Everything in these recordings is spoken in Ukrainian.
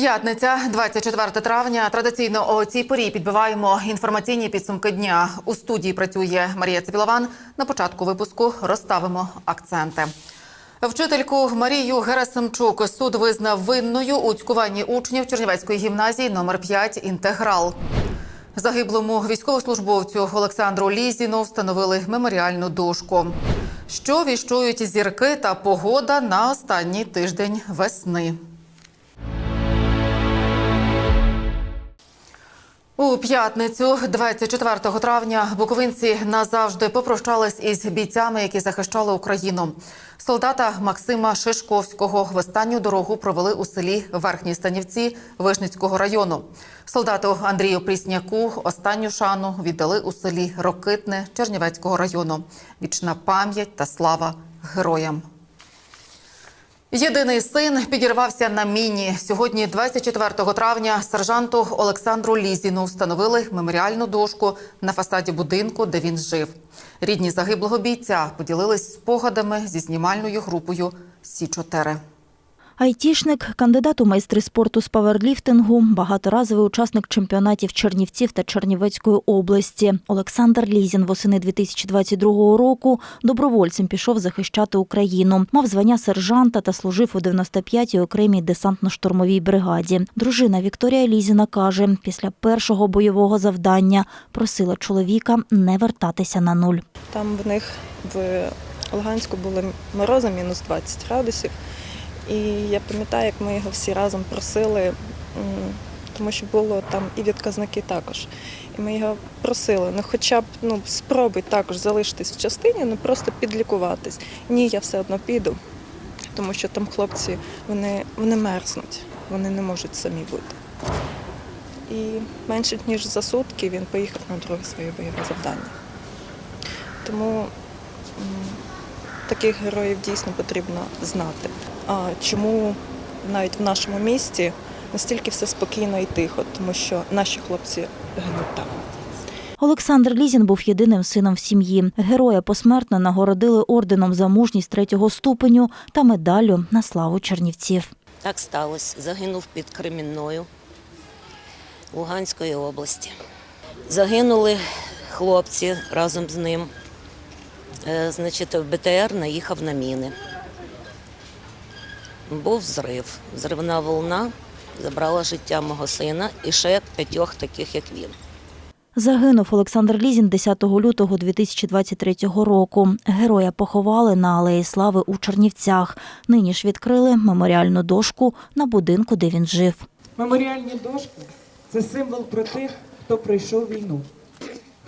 П'ятниця, 24 травня. Традиційно о цій порі підбиваємо інформаційні підсумки дня. У студії працює Марія Цепілован. На початку випуску розставимо акценти. Вчительку Марію Герасимчук суд визнав винною у цькуванні учнів Чернівецької гімназії номер 5 «Інтеграл». Загиблому військовослужбовцю Олександру Лізіну встановили меморіальну дошку. Що віщують зірки та погода на останній тиждень весни. У п'ятницю, 24 травня, буковинці назавжди попрощались із бійцями, які захищали Україну. Солдата Максима Шишковського в останню дорогу провели у селі Верхні Станівці Вишницького району. Солдату Андрію Прісняку останню шану віддали у селі Рокитне Чернівецького району. Вічна пам'ять та слава героям. Єдиний син підірвався на міні. Сьогодні, 24 травня, сержанту Олександру Лізіну встановили меморіальну дошку на фасаді будинку, де він жив. Рідні загиблого бійця поділились спогадами зі знімальною групою Сі 4 Айтішник, кандидат у майстри спорту з паверліфтингу, багаторазовий учасник чемпіонатів Чернівців та Чернівецької області. Олександр Лізін восени 2022 року добровольцем пішов захищати Україну. Мав звання сержанта та служив у 95-й окремій десантно-штурмовій бригаді. Дружина Вікторія Лізіна каже, після першого бойового завдання просила чоловіка не вертатися на нуль. Там в них в Луганську були морози мінус 20 градусів. І я пам'ятаю, як ми його всі разом просили, тому що було там і відказники також. І ми його просили, ну хоча б ну, спробуй також залишитись в частині, ну просто підлікуватись. Ні, я все одно піду, тому що там хлопці вони, вони мерзнуть, вони не можуть самі бути. І менше ніж за сутки він поїхав на друге своє бойове завдання. Тому таких героїв дійсно потрібно знати. А чому навіть в нашому місті настільки все спокійно і тихо, тому що наші хлопці гинуть там. Олександр Лізін був єдиним сином в сім'ї. Героя посмертно нагородили орденом за мужність третього ступеню та медаллю на славу Чернівців. Так сталося. Загинув під Кремінною Луганської області. Загинули хлопці разом з ним. Е, Значить, в БТР наїхав на міни. Був зрив. Зривна волна забрала життя мого сина і ще п'ятьох таких, як він. Загинув Олександр Лізін 10 лютого 2023 року. Героя поховали на Алеї Слави у Чернівцях. Нині ж відкрили меморіальну дошку на будинку, де він жив. Меморіальні дошки це символ про тих, хто пройшов війну,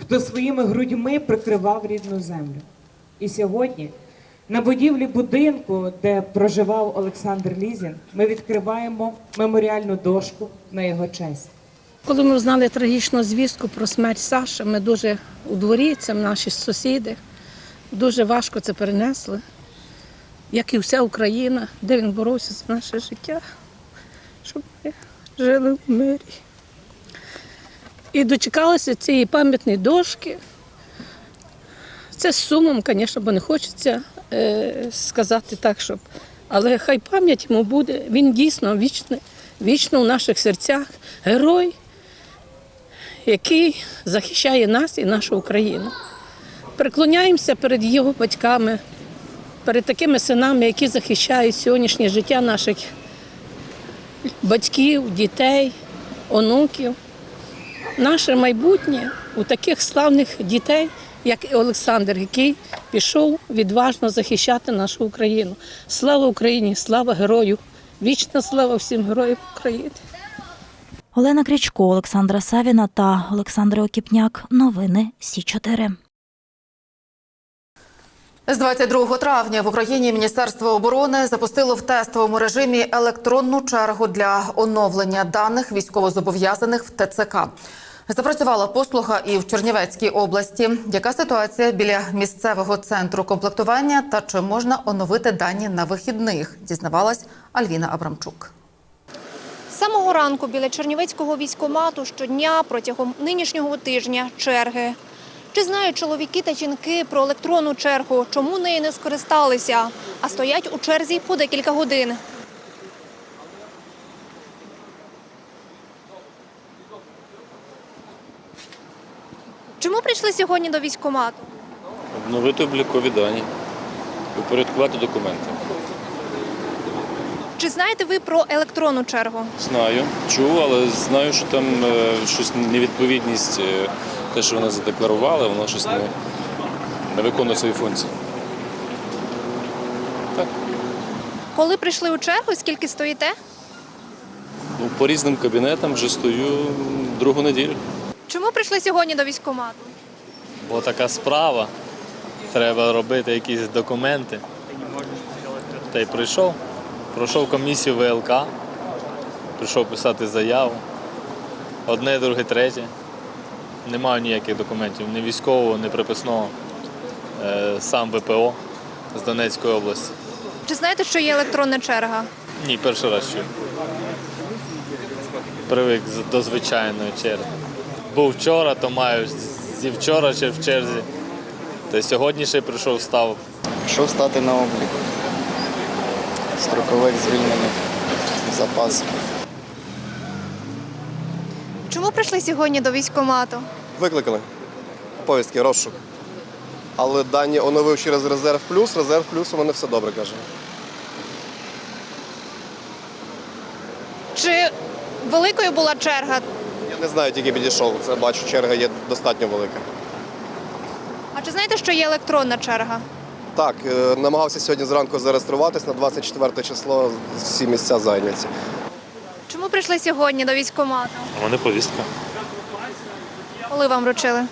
хто своїми грудьми прикривав рідну землю. І сьогодні на будівлі будинку, де проживав Олександр Лізін, ми відкриваємо меморіальну дошку на його честь. Коли ми знали трагічну звістку про смерть Саші, ми дуже у дворі, це наші сусіди, дуже важко це перенесли, як і вся Україна, де він боровся за наше життя, щоб ми жили в мирі. І дочекалися цієї пам'ятної дошки. Це з сумом, звісно, бо не хочеться сказати так, щоб. Але хай пам'ять йому буде. Він дійсно вічно, вічно в наших серцях герой, який захищає нас і нашу Україну. Преклоняємося перед його батьками, перед такими синами, які захищають сьогоднішнє життя наших батьків, дітей, онуків. Наше майбутнє у таких славних дітей, як і Олександр, який пішов відважно захищати нашу Україну. Слава Україні! Слава герою! Вічна слава всім героям України! Олена Крічко, Олександра Савіна та Олександр Окіпняк. Новини Сі 4 З 22 травня в Україні Міністерство оборони запустило в тестовому режимі електронну чергу для оновлення даних військовозобов'язаних в ТЦК. Запрацювала послуга і в Чернівецькій області. Яка ситуація біля місцевого центру комплектування та чи можна оновити дані на вихідних? Дізнавалась Альвіна Абрамчук. Самого ранку біля Чернівецького військомату щодня протягом нинішнього тижня черги. Чи знають чоловіки та жінки про електронну чергу, чому нею не скористалися, а стоять у черзі по декілька годин? Чому прийшли сьогодні до військкомату? Обновити облікові дані, упорядкувати документи. Чи знаєте ви про електронну чергу? Знаю, чув, але знаю, що там е, щось невідповідність, е, те, що вони задекларували, воно щось не, не виконує свої функції. Так. Коли прийшли у чергу, скільки стоїте? Ну, по різним кабінетам вже стою другу неділю. Чому прийшли сьогодні до військкомату? Бо така справа. Треба робити якісь документи. Та й прийшов. Пройшов комісію ВЛК, прийшов писати заяву. Одне, друге, третє. Не маю ніяких документів, ні військового, ні приписного. Е, Сам ВПО з Донецької області. Чи знаєте, що є електронна черга? Ні, перший раз чую. Привик до звичайної черги. Був вчора, то маю зі вчора ще в черзі. Та й сьогодні ще прийшов, став. Що стати на облік? Строкових звільнених запас. Чому прийшли сьогодні до військкомату? Викликали повістки, розшук. Але дані оновив через резерв плюс. Резерв плюс у мене все добре каже. Чи великою була черга? Не знаю, тільки підійшов. Це бачу, черга є достатньо велика. А чи знаєте, що є електронна черга? Так, е, намагався сьогодні зранку зареєструватись на 24 число. Всі місця зайняті. Чому прийшли сьогодні до військкомату? У мене повістка. Коли вам вручили?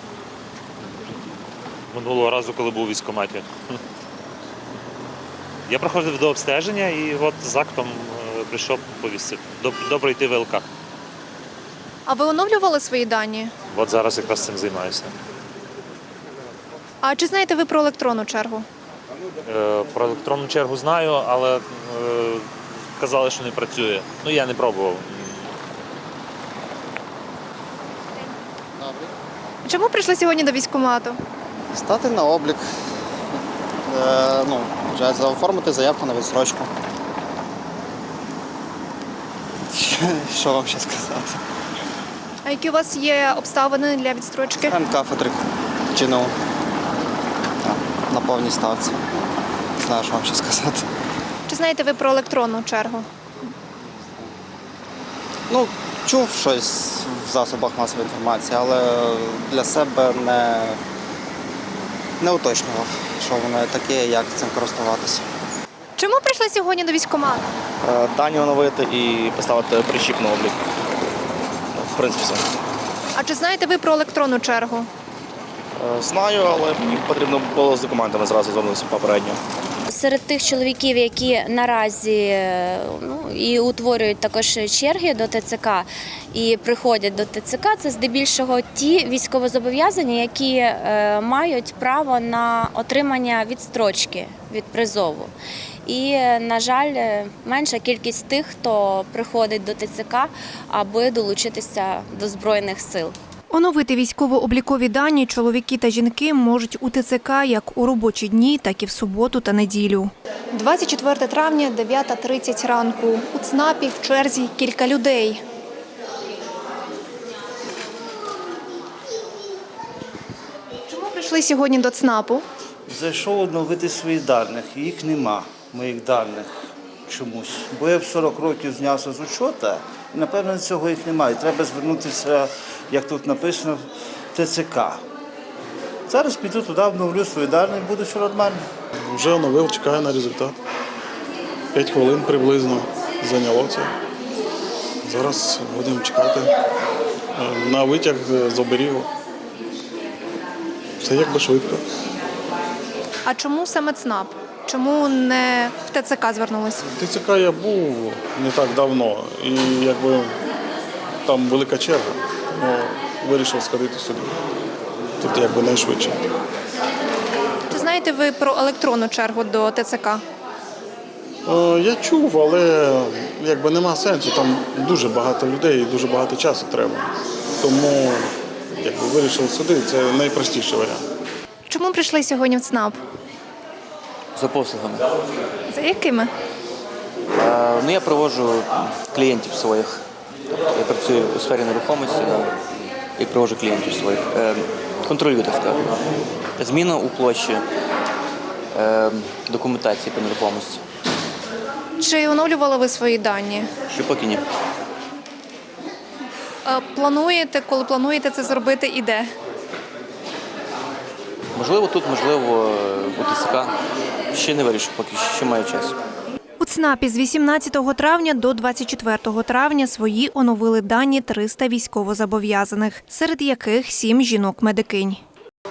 Минулого разу, коли був у військкоматі. Я проходив до обстеження і от з актом е, прийшов повістити. Добре йти в ЛК. А ви оновлювали свої дані? От зараз якраз цим займаюся. А чи знаєте ви про електронну чергу? Е, Про електронну чергу знаю, але е, казали, що не працює. Ну я не пробував. Чому прийшли сьогодні до військкомату? Стати на облік. Е, ну, вже оформити заявку на відстрочку. Що вам ще сказати? Які у вас є обставини для відстрочки? Кафедри ЧНУ. Так, На повній ставці. Не знаю, що вам ще сказати. Чи знаєте ви про електронну чергу? Ну, чув щось в засобах масової інформації, але для себе не, не уточнював, що воно таке, як цим користуватися. Чому прийшли сьогодні до військкомату? Е, Дані оновити і поставити причіп на облік. В принципі, все. А чи знаєте ви про електронну чергу? Е, Знаю, але мені потрібно було з документами зразу звернутися попередньо. Серед тих чоловіків, які наразі е, ну, і утворюють також черги до ТЦК і приходять до ТЦК, це здебільшого ті військовозобов'язані, які е, мають право на отримання відстрочки від призову. І, е, на жаль, е, менша кількість тих, хто приходить до ТЦК, аби долучитися до Збройних сил. Оновити військово-облікові дані чоловіки та жінки можуть у ТЦК як у робочі дні, так і в суботу та неділю. 24 травня, 9.30 ранку. У ЦНАПі в черзі кілька людей. Чому прийшли сьогодні до ЦНАПу? Зайшов оновити свої даних, їх нема, моїх даних чомусь. Бо я в 40 років знявся з учота, і напевно цього їх немає. Треба звернутися, як тут написано, в ТЦК. Зараз піду туди, обновлю свої дані, і буде все нормально. Вже оновив, чекаю на результат. П'ять хвилин приблизно зайняло це. Зараз будемо чекати е, на витяг з оберігу. Все якби швидко. А чому саме ЦНАП? Чому не в ТЦК звернулися? В ТЦК я був не так давно, і якби там велика черга, тому вирішив сходити сюди. Тут якби найшвидше. Чи знаєте ви про електронну чергу до ТЦК? Е, Я чув, але якби нема сенсу. Там дуже багато людей і дуже багато часу треба. Тому якби вирішив сюди, це найпростіший варіант. Чому прийшли сьогодні в ЦНАП? За послугами. За якими? Е, Ну, я проводжу клієнтів своїх. Я працюю у сфері нерухомості да, і проводжу клієнтів своїх. Е, контролюю, так сказати. Зміна у площі е, документації по нерухомості. Чи оновлювали ви свої дані? Ще поки ні. Е, Плануєте, коли плануєте це зробити і де? Можливо, тут, можливо, у ТСК. Ще не вирішив, поки ще маю час. У ЦНАПі з 18 травня до 24 травня свої оновили дані 300 військовозобов'язаних, серед яких 7 жінок-медикинь.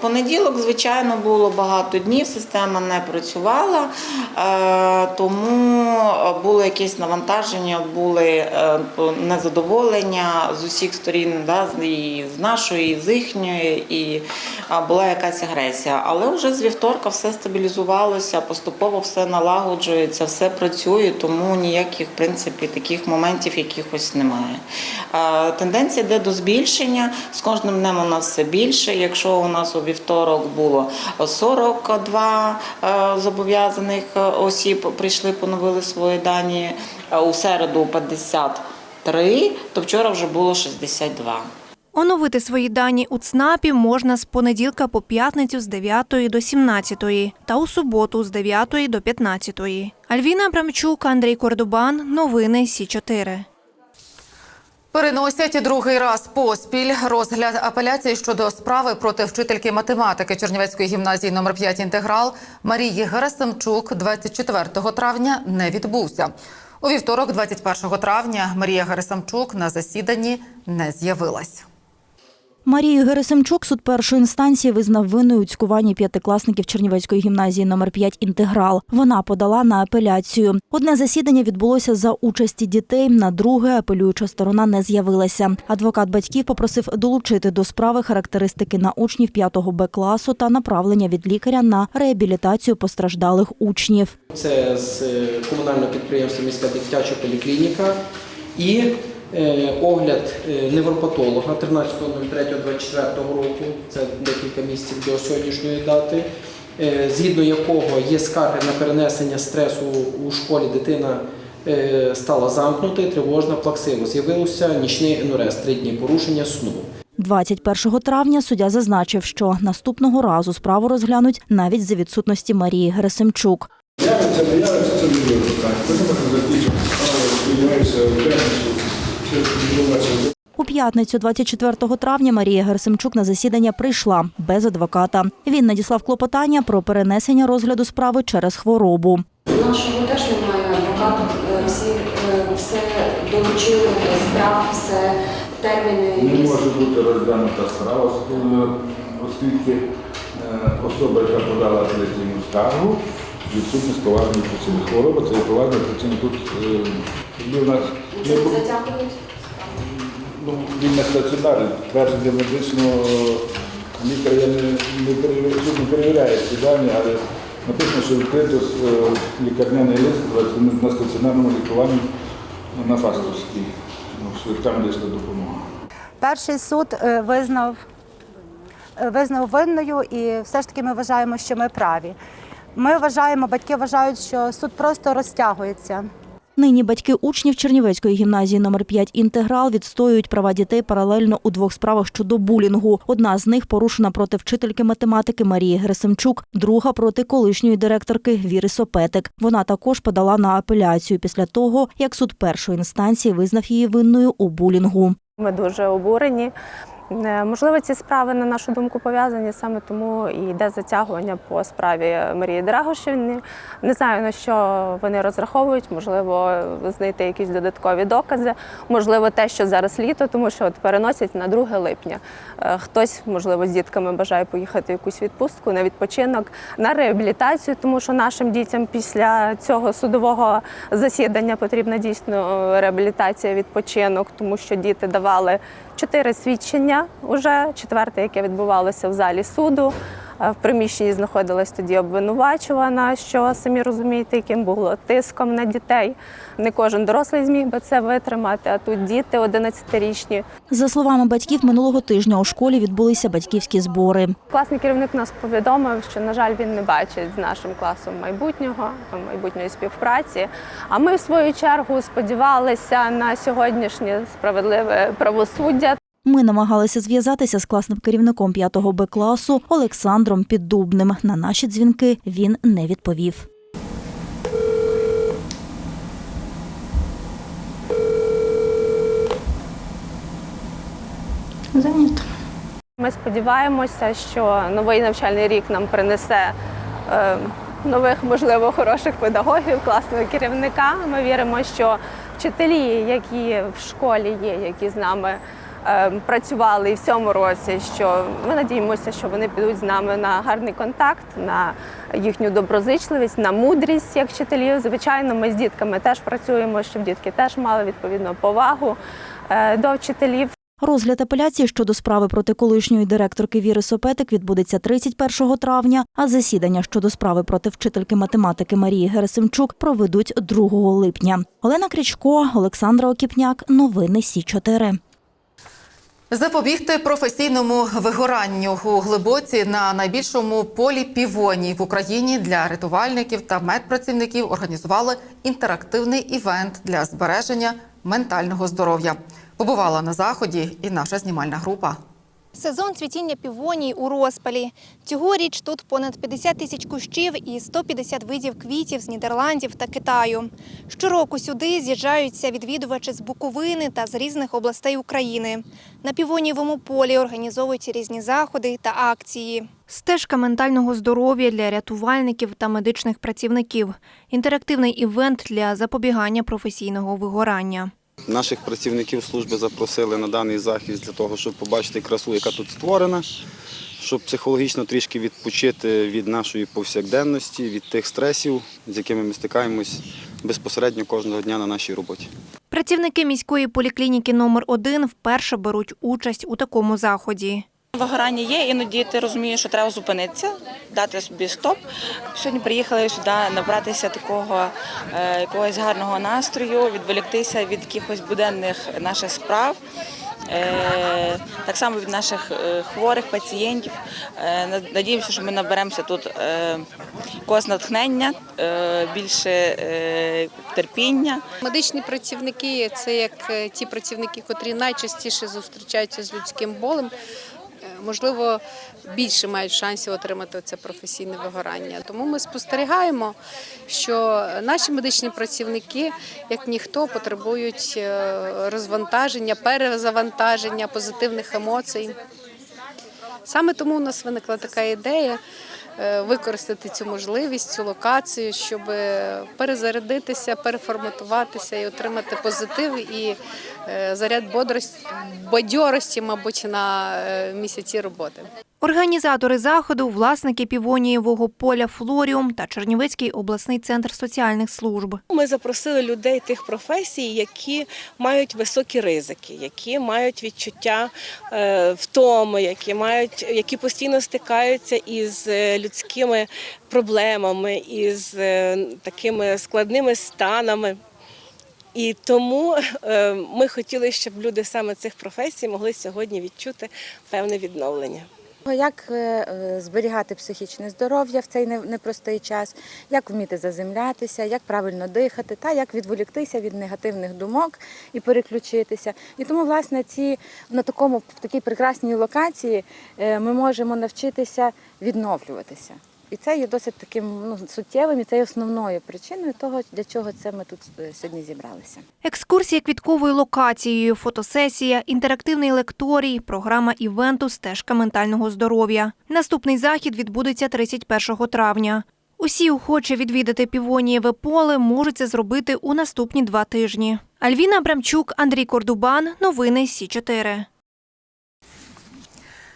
Понеділок, звичайно, було багато днів, система не працювала, е, тому було якесь навантаження, були е, незадоволення з усіх сторін, да, і з нашої, і з їхньої, і була якась агресія. Але вже з вівторка все стабілізувалося, поступово все налагоджується, все працює, тому ніяких в принципі таких моментів якихось немає. Е, Тенденція йде до збільшення. З кожним днем у нас все більше. Якщо у нас у вівторок було 42 е, зобов'язаних е, осіб прийшли, поновили свої дані, е, у середу 53, то вчора вже було 62. Оновити свої дані у ЦНАПі можна з понеділка по п'ятницю з 9 до 17 та у суботу з 9 до 15. Альвіна Абрамчук, Андрій Кордубан. Новини Сі 4 Переносять другий раз поспіль розгляд апеляції щодо справи проти вчительки математики Чернівецької гімназії номер 5 інтеграл Марії Герасимчук 24 травня не відбувся. У вівторок, 21 травня, Марія Герасимчук на засіданні не з'явилась. Марію Герасимчук суд першої інстанції визнав винною у цькуванні п'ятикласників Чернівецької гімназії номер 5 інтеграл. Вона подала на апеляцію. Одне засідання відбулося за участі дітей. На друге апелююча сторона не з'явилася. Адвокат батьків попросив долучити до справи характеристики на учнів 5 Б класу та направлення від лікаря на реабілітацію постраждалих учнів. Це з е, комунального підприємства міська дитяча поліклініка і огляд е, невропатолога 13.03.24 року, це декілька місяців до сьогоднішньої дати, е, згідно якого є скарги на перенесення стресу у школі дитина е, стала замкнутою, тривожна, плаксиво. З'явився нічний енурез, три дні порушення сну. 21 травня суддя зазначив, що наступного разу справу розглянуть навіть за відсутності Марії Герасимчук. Явиться, не явиться, це не буде питання. Потім закінчимо справу, сподіваюся, в п'ятницю. У п'ятницю, 24 травня, Марія Герасимчук на засідання прийшла без адвоката. Він надіслав клопотання про перенесення розгляду справи через хворобу. Нашого теж немає адвоката, е, всі е, все долучили до справ, все терміни. Не може бути розглянута справа, е, оскільки е, особа, яка подала апеляційну скаргу, відсутність поважної причини. Хвороба це є поважна причина. Тут е, в нас не ну, він на стаціонарі, твердження медичного лікаря я не, не, перевір- суд не перевіряє ці дані, але написано, що відкрито е, лікарняний лист на стаціонарному лікуванні на Фастовській, ну, швидка медична допомога. Перший суд е, визнав, визнав винною, і все ж таки ми вважаємо, що ми праві. Ми вважаємо, батьки вважають, що суд просто розтягується. Нині батьки учнів Чернівецької гімназії номер 5 інтеграл відстоюють права дітей паралельно у двох справах щодо булінгу. Одна з них порушена проти вчительки математики Марії Герасимчук, друга проти колишньої директорки Віри Сопетик. Вона також подала на апеляцію після того, як суд першої інстанції визнав її винною у булінгу. Ми дуже обурені. Е, Можливо, ці справи, на нашу думку, пов'язані саме тому і йде затягування по справі Марії Драгошівни. Не знаю на що вони розраховують, можливо, знайти якісь додаткові докази, можливо, те, що зараз літо, тому що от переносять на 2 липня. Е, Хтось, можливо, з дітками бажає поїхати в якусь відпустку на відпочинок, на реабілітацію, тому що нашим дітям після цього судового засідання потрібна дійсно реабілітація, відпочинок, тому що діти давали чотири свідчення уже четверте, яке відбувалося в залі суду. В приміщенні знаходилась тоді обвинувачувана, що самі розумієте, яким було тиском на дітей. Не кожен дорослий зміг би це витримати, а тут діти 11-річні. За словами батьків, минулого тижня у школі відбулися батьківські збори. Класний керівник нас повідомив, що, на жаль, він не бачить з нашим класом майбутнього, майбутньої співпраці. А ми, в свою чергу, сподівалися на сьогоднішнє справедливе правосуддя. Ми намагалися зв'язатися з класним керівником 5 Б класу Олександром Піддубним. На наші дзвінки він не відповів. Ми сподіваємося, що новий навчальний рік нам принесе е, нових, можливо, хороших педагогів, класного керівника. Ми віримо, що вчителі, які в школі є, які з нами працювали і в цьому році, що ми надіємося, що вони підуть з нами на гарний контакт, на їхню доброзичливість, на мудрість як вчителів. Звичайно, ми з дітками теж працюємо, щоб дітки теж мали відповідну повагу е, до вчителів. Розгляд апеляції щодо справи проти колишньої директорки Віри Сопетик відбудеться 31 травня, а засідання щодо справи проти вчительки математики Марії Герасимчук проведуть 2 липня. Олена Крічко, Олександра Окіпняк. Новини Сі 4 Запобігти професійному вигоранню у глибоці на найбільшому полі півоні в Україні для рятувальників та медпрацівників організували інтерактивний івент для збереження ментального здоров'я. Побувала на заході і наша знімальна група. Сезон цвітіння півоній у розпалі. Цьогоріч тут понад 50 тисяч кущів і 150 видів квітів з Нідерландів та Китаю. Щороку сюди з'їжджаються відвідувачі з Буковини та з різних областей України. На півонієвому полі організовують різні заходи та акції. Стежка ментального здоров'я для рятувальників та медичних працівників. Інтерактивний івент для запобігання професійного вигорання. Наших працівників служби запросили на даний захід для того, щоб побачити красу, яка тут створена, щоб психологічно трішки відпочити від нашої повсякденності, від тих стресів, з якими ми стикаємось безпосередньо кожного дня на нашій роботі. Працівники міської поліклініки номер 1 вперше беруть участь у такому заході. Вигорання є, іноді ти розумієш, що треба зупинитися, дати собі стоп. Сьогодні приїхали сюди набратися такого е, якогось гарного настрою, відволіктися від якихось буденних наших справ. Е, так само від наших е, хворих пацієнтів. Е, Надіємося, що ми наберемося тут е, якогось натхнення, е, більше е, терпіння. Медичні працівники це як е, ті працівники, котрі найчастіше зустрічаються з людським болем. Можливо, більше мають шансів отримати це професійне вигорання. Тому ми спостерігаємо, що наші медичні працівники, як ніхто, потребують е, розвантаження, перезавантаження позитивних емоцій. Саме тому у нас виникла така ідея е, використати цю можливість, цю локацію, щоб перезарядитися, переформатуватися і отримати позитив і заряд бодрості, бадьорості, мабуть, на е, місяці роботи. Організатори заходу, власники півонієвого поля Флоріум та Чернівецький обласний центр соціальних служб. Ми запросили людей тих професій, які мають високі ризики, які мають відчуття е, втоми, які мають, які постійно стикаються із е, людськими проблемами, із е, такими складними станами. І тому е, ми хотіли, щоб люди саме цих професій могли сьогодні відчути певне відновлення. Як е, е, зберігати психічне здоров'я в цей непростий час, як вміти заземлятися, як правильно дихати, та як відволіктися від негативних думок і переключитися. І тому, власне, ці на такому в такій прекрасній локації ми можемо навчитися відновлюватися. І це є досить таким ну, суттєвим, і це є основною причиною того, для чого це ми тут е, сьогодні зібралися. Екскурсія квітковою локацією, фотосесія, інтерактивний лекторій, програма івенту Стежка ментального здоров'я. Наступний захід відбудеться 31 травня. Усі охочі відвідати півонієве поле можуть це зробити у наступні два тижні. Альвіна Абрамчук, Андрій Кордубан. Новини Сі 4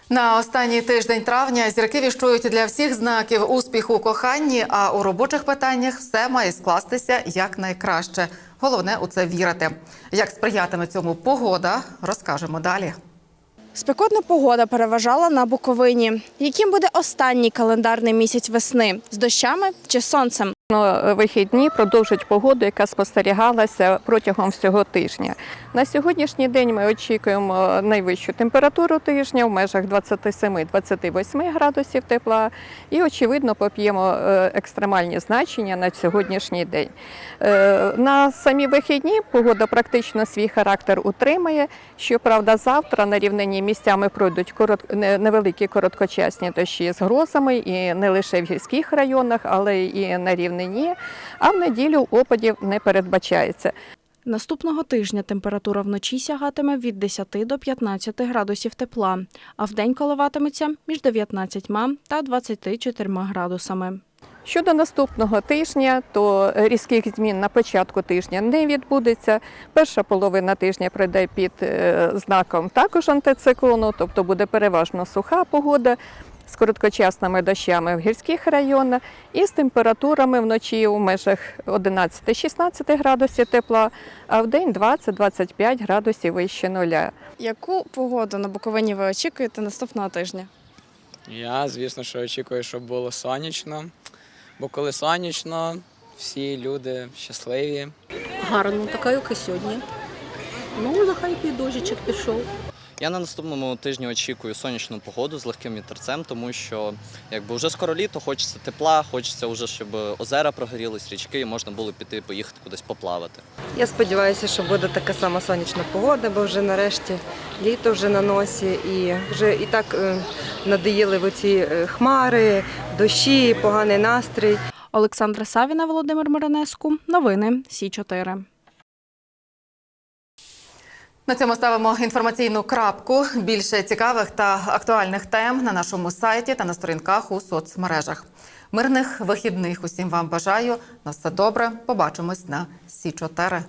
На останній тиждень травня зірки віщують для всіх знаків успіху у коханні, а у робочих питаннях все має скластися якнайкраще. Головне у це вірити. Як сприятиме цьому погода, розкажемо далі. Спекотна погода переважала на Буковині. Яким буде останній календарний місяць весни з дощами чи сонцем? Ну, Вихідні продовжать погоду, яка спостерігалася протягом всього тижня. На сьогоднішній день ми очікуємо найвищу температуру тижня в межах 27-28 градусів тепла і, очевидно, поп'ємо е, екстремальні значення на сьогоднішній день. Е, На самі вихідні погода практично свій характер утримає. Щоправда, завтра на рівнині місцями пройдуть невеликі короткочасні дощі з грозами і не лише в гірських районах, але і на рівнині. А в неділю опадів не передбачається. Наступного тижня температура вночі сягатиме від 10 до 15 градусів тепла, а вдень коливатиметься між 19 та 24 градусами. Щодо наступного тижня, то різких змін на початку тижня не відбудеться. Перша половина тижня пройде під е, знаком також антициклону, тобто буде переважно суха погода з короткочасними дощами в гірських районах і з температурами вночі у межах 11-16 градусів тепла, а в день 20-25 градусів вище нуля. Яку погоду на Буковині ви очікуєте наступного тижня? Я, звісно, що очікую, щоб було сонячно. Бо коли сонячно, всі люди щасливі. Гарно, така, як і сьогодні. Ну, нехай і пішов. Я на наступному тижні очікую сонячну погоду з легким вітерцем, тому що якби вже скоро літо, хочеться тепла, хочеться вже, щоб озера прогорілись, річки, і можна було піти поїхати кудись поплавати. Я сподіваюся, що буде така сама сонячна погода, бо вже нарешті літо вже на носі, і вже і так е, надоїли в оці е, хмари, дощі, поганий настрій. Олександра Савіна, Володимир Миронеску. Новини Сі 4 На цьому ставимо інформаційну крапку. Більше цікавих та актуальних тем на нашому сайті та на сторінках у соцмережах. Мирних вихідних усім вам бажаю. На все добре. Побачимось на Сі 4